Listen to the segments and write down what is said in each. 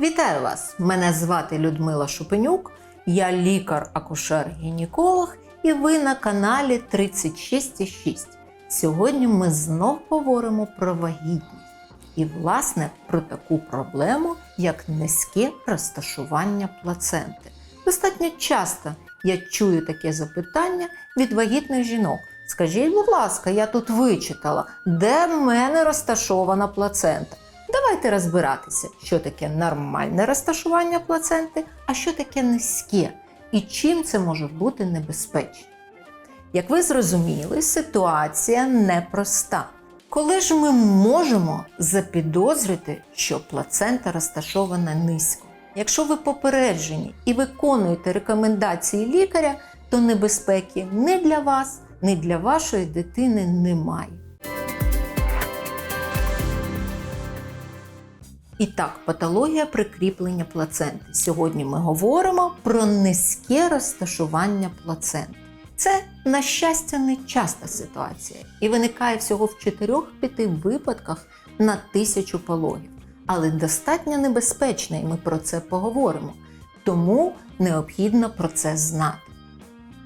Вітаю вас! Мене звати Людмила Шупенюк, я лікар-акушер-гінеколог і ви на каналі 36,6. Сьогодні ми знов говоримо про вагітність і, власне, про таку проблему, як низьке розташування плаценти. Достатньо часто я чую таке запитання від вагітних жінок. Скажіть, будь ласка, я тут вичитала, де в мене розташована плацента. Давайте розбиратися, що таке нормальне розташування плаценти, а що таке низьке, і чим це може бути небезпечно. Як ви зрозуміли, ситуація непроста. Коли ж ми можемо запідозрити, що плацента розташована низько? Якщо ви попереджені і виконуєте рекомендації лікаря, то небезпеки не для вас, ні для вашої дитини немає. І так, патологія прикріплення плаценти. Сьогодні ми говоримо про низьке розташування плаценти. Це, на щастя, не часта ситуація і виникає всього в 4-5 випадках на тисячу пологів. Але достатньо небезпечна, і ми про це поговоримо. Тому необхідно про це знати.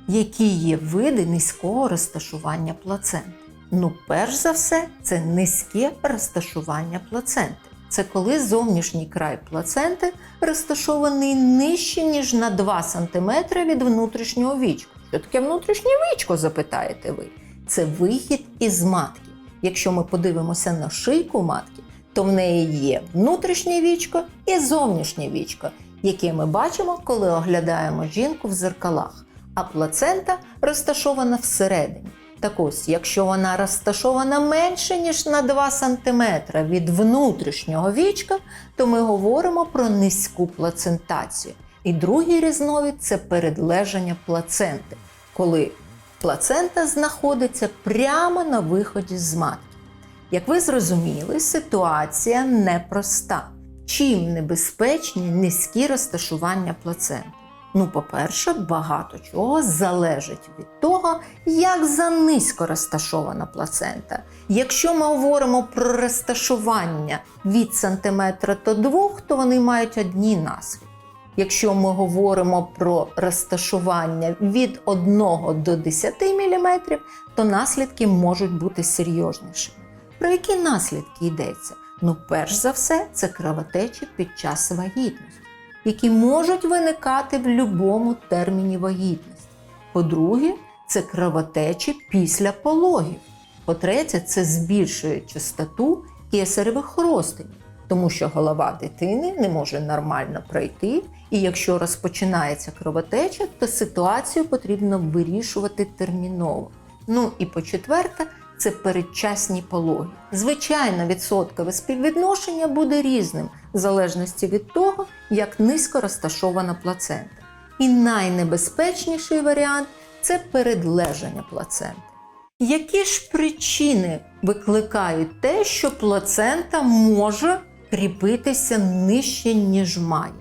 Які є види низького розташування плаценти? Ну, перш за все, це низьке розташування плаценти. Це коли зовнішній край плаценти розташований нижче, ніж на 2 см від внутрішнього вічка. Що таке внутрішнє вічко, запитаєте ви? Це вихід із матки. Якщо ми подивимося на шийку матки, то в неї є внутрішнє вічко і зовнішнє вічко, яке ми бачимо, коли оглядаємо жінку в зеркалах. А плацента розташована всередині. Так ось, якщо вона розташована менше, ніж на 2 см від внутрішнього вічка, то ми говоримо про низьку плацентацію. І другий різновид це передлежання плаценти, коли плацента знаходиться прямо на виході з матки. Як ви зрозуміли, ситуація непроста. Чим небезпечні низькі розташування плаценти? Ну, по-перше, багато чого залежить від того, як за низько розташована плацента. Якщо ми говоримо про розташування від сантиметра до двох, то вони мають одні наслідки. Якщо ми говоримо про розташування від 1 до 10 мм, то наслідки можуть бути серйознішими. Про які наслідки йдеться? Ну, перш за все, це кровотечі під час вагітності які можуть виникати в будь-якому терміні вагітності. По-друге, це кровотечі після пологів. По-третє, це збільшує частоту кесаревих розтинів, тому що голова дитини не може нормально пройти, і якщо розпочинається кровотеча, то ситуацію потрібно вирішувати терміново. Ну і по-четверте, це передчасні пологи. Звичайно, відсоткове співвідношення буде різним в залежності від того, як низько розташована плацента. І найнебезпечніший варіант це передлежання плаценти. Які ж причини викликають те, що плацента може кріпитися нижче, ніж має?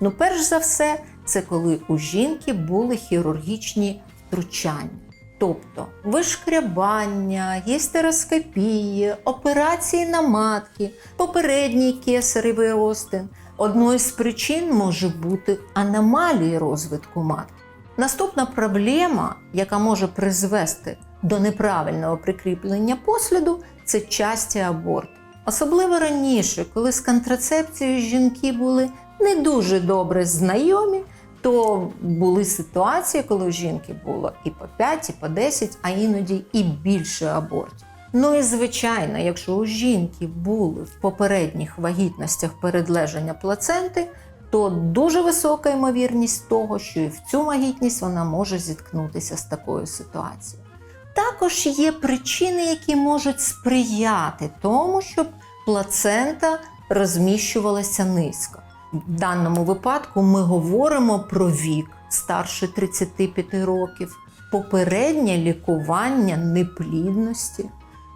Ну, перш за все, це коли у жінки були хірургічні втручання. Тобто вишкрябання, гістероскопії, операції на матки, попередній кесаревий розтин. Одною з причин може бути аномалії розвитку матки. Наступна проблема, яка може призвести до неправильного прикріплення посліду, це часті аборт. Особливо раніше, коли з контрацепцією жінки були не дуже добре знайомі, то були ситуації, коли у жінки було і по 5, і по 10, а іноді і більше абортів. Ну і звичайно, якщо у жінки були в попередніх вагітностях передлежання плаценти, то дуже висока ймовірність того, що і в цю вагітність вона може зіткнутися з такою ситуацією. Також є причини, які можуть сприяти тому, щоб плацента розміщувалася низько. В даному випадку ми говоримо про вік старше 35 років, попереднє лікування неплідності,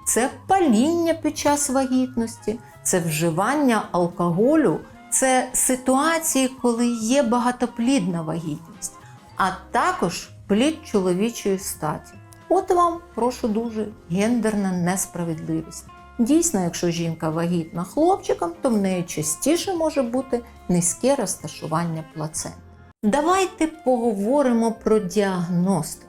це паління під час вагітності, це вживання алкоголю, це ситуації, коли є багатоплідна вагітність, а також плід чоловічої статі. От вам, прошу дуже, гендерна несправедливість. Дійсно, якщо жінка вагітна хлопчиком, то в неї частіше може бути низьке розташування плацент. Давайте поговоримо про діагностику.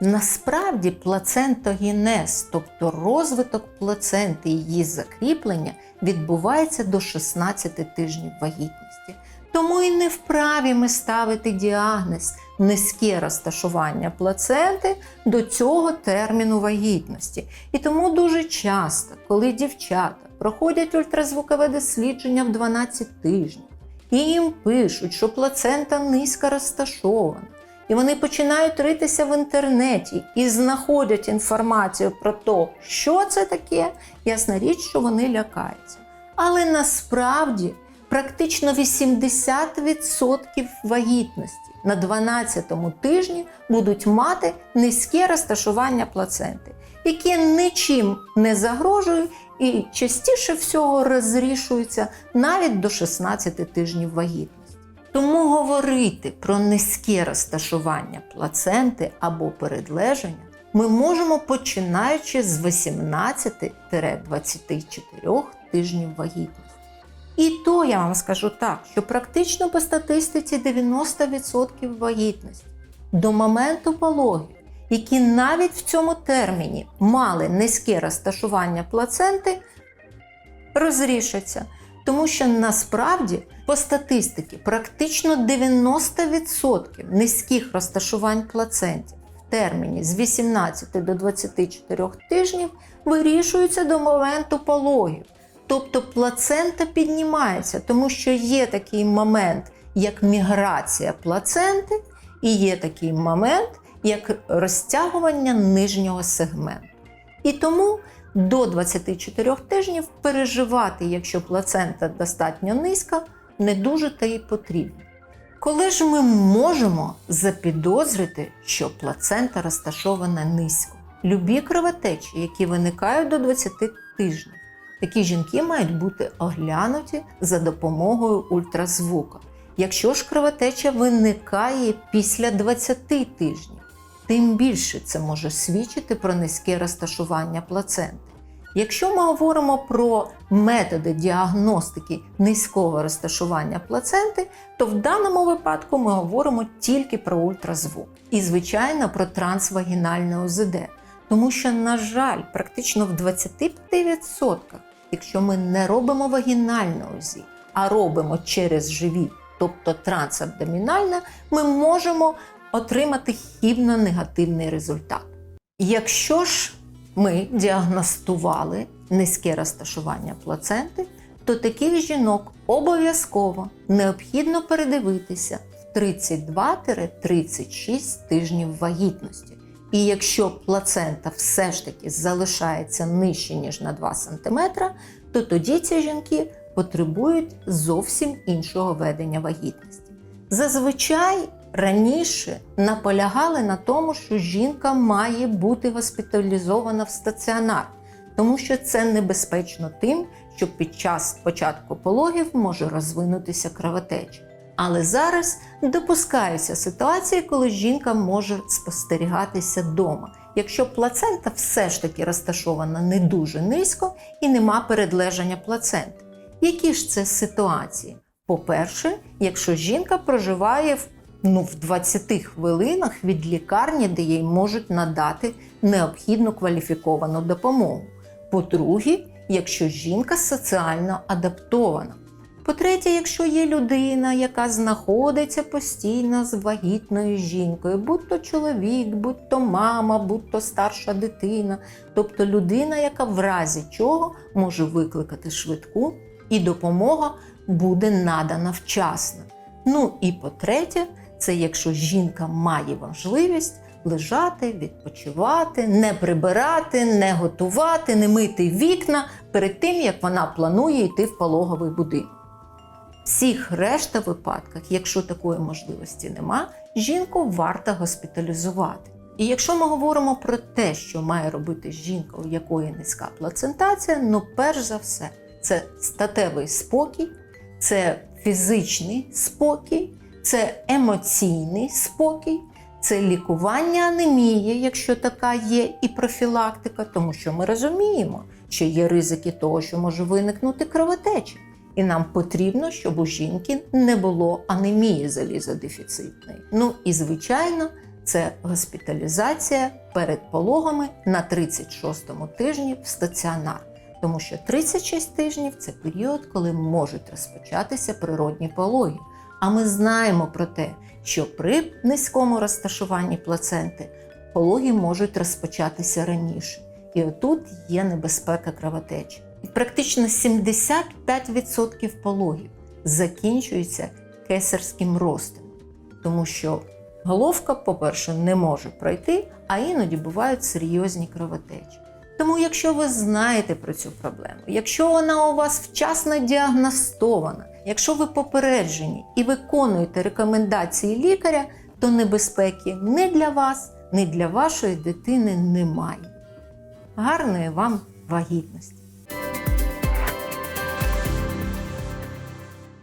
Насправді плацентогенез, тобто розвиток плаценти і її закріплення, відбувається до 16 тижнів вагітності. Тому і не вправі ми ставити діагноз низьке розташування плаценти до цього терміну вагітності. І тому дуже часто, коли дівчата проходять ультразвукове дослідження в 12 тижнів, і їм пишуть, що плацента низько розташована, і вони починають ритися в інтернеті і знаходять інформацію про те, що це таке, ясна річ, що вони лякаються. Але насправді практично 80% вагітності на 12-му тижні будуть мати низьке розташування плаценти, яке нічим не загрожує і частіше всього розрішується навіть до 16 тижнів вагітності. Тому говорити про низьке розташування плаценти або передлеження ми можемо починаючи з 18-24 тижнів вагітності. І то я вам скажу так, що практично по статистиці 90% вагітності до моменту пологів, які навіть в цьому терміні мали низьке розташування плаценти, розрішаться. Тому що насправді по статистиці практично 90% низьких розташувань плацентів в терміні з 18 до 24 тижнів вирішуються до моменту пологів. Тобто плацента піднімається, тому що є такий момент, як міграція плаценти, і є такий момент, як розтягування нижнього сегменту. І тому до 24 тижнів переживати, якщо плацента достатньо низька, не дуже та й потрібно. Коли ж ми можемо запідозрити, що плацента розташована низько? Любі кровотечі, які виникають до 20 тижнів. Такі жінки мають бути оглянуті за допомогою ультразвука. Якщо ж кровотеча виникає після 20 тижнів, тим більше це може свідчити про низьке розташування плаценти. Якщо ми говоримо про методи діагностики низького розташування плаценти, то в даному випадку ми говоримо тільки про ультразвук і, звичайно, про трансвагінальне ОЗД. Тому що, на жаль, практично в 25%, якщо ми не робимо вагінальне УЗІ, а робимо через живіт, тобто трансабдомінальне, ми можемо отримати хібно-негативний результат. Якщо ж ми діагностували низьке розташування плаценти, то таких жінок обов'язково необхідно передивитися в 32-36 тижнів вагітності. І якщо плацента все ж таки залишається нижче, ніж на 2 см, то тоді ці жінки потребують зовсім іншого ведення вагітності. Зазвичай раніше наполягали на тому, що жінка має бути госпіталізована в стаціонар, тому що це небезпечно тим, що під час початку пологів може розвинутися кровотеча. Але зараз допускаються ситуації, коли жінка може спостерігатися вдома, якщо плацента все ж таки розташована не дуже низько і нема передлежання плаценти. Які ж це ситуації? По-перше, якщо жінка проживає в ну, в 20 хвилинах від лікарні, де їй можуть надати необхідну кваліфіковану допомогу. По-друге, якщо жінка соціально адаптована. По-третє, якщо є людина, яка знаходиться постійно з вагітною жінкою, будь то чоловік, будь то мама, будь то старша дитина, тобто людина, яка в разі чого може викликати швидку, і допомога буде надана вчасно. Ну і по-третє, це якщо жінка має можливість лежати, відпочивати, не прибирати, не готувати, не мити вікна перед тим, як вона планує йти в пологовий будинок. Всіх решта випадках, якщо такої можливості нема, жінку варто госпіталізувати. І якщо ми говоримо про те, що має робити жінка, у якої низька плацентація, ну перш за все, це статевий спокій, це фізичний спокій, це емоційний спокій, це лікування анемії, якщо така є, і профілактика, тому що ми розуміємо, що є ризики того, що може виникнути кровотеча. І нам потрібно, щоб у жінки не було анемії залізодефіцитної. Ну і звичайно, це госпіталізація перед пологами на 36-му тижні в стаціонар. Тому що 36 тижнів це період, коли можуть розпочатися природні пологи. А ми знаємо про те, що при низькому розташуванні плаценти пологи можуть розпочатися раніше. І отут є небезпека кровотечі. І практично 75% пологів закінчується кесарським ростом, тому що головка, по-перше, не може пройти, а іноді бувають серйозні кровотечі. Тому, якщо ви знаєте про цю проблему, якщо вона у вас вчасно діагностована, якщо ви попереджені і виконуєте рекомендації лікаря, то небезпеки не для вас, ні для вашої дитини немає. Гарної вам вагітності!